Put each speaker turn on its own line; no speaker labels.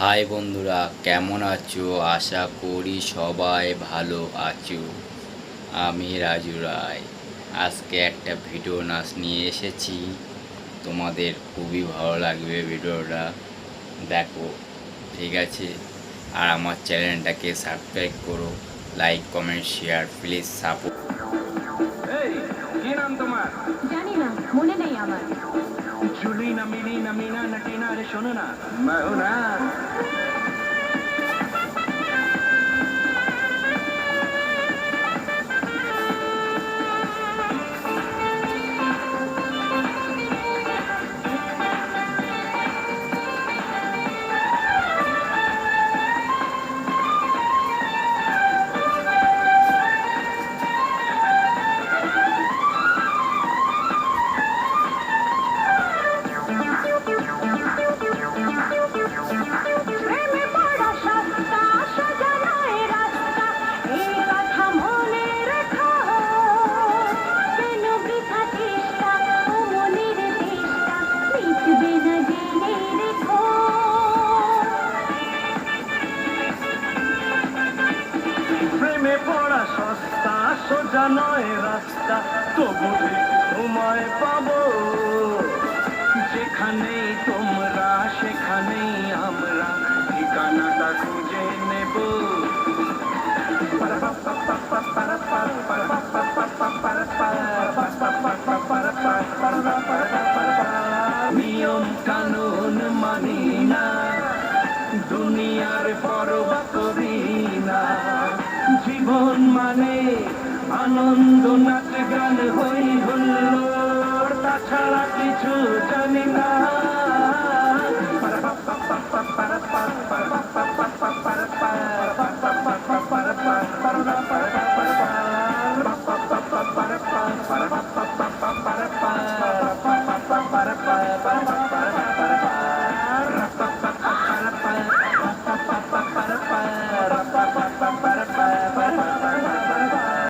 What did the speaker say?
High বন্ধুরা কেমন আছো? আশা করি সবাই ভালো আছো। আমি রাজু রায়। আজকে একটা ভিডিও নাচ নিয়ে এসেছি। তোমাদের খুবই ভালো লাগবে ভিডিওটা। দেখো ঠিক আছে? আর আমার চ্যানেলটাকে সাবস্ক্রাইব করো। Like comment share please support.
কি নাম তোমার?
জানি না মনে নেই আমার।
জুলি না মিলি না মিনা না টিনা রে শোনো না মাহুনা
প্রেমে পড়া সস্তা,
সোজা নয় রাস্তা। তবু সময় পাবো। যেখানেই তোমরা, সেখানেই আমরা। ঠিকানাটা খুঁজে নেব। নিয়ম কানুন মানি না। দুনিয়ার পরবা করি মানে আনন্দ নাচ গান হই হুল্লোর তাছাড়া কিছু জানি না Para, para, para.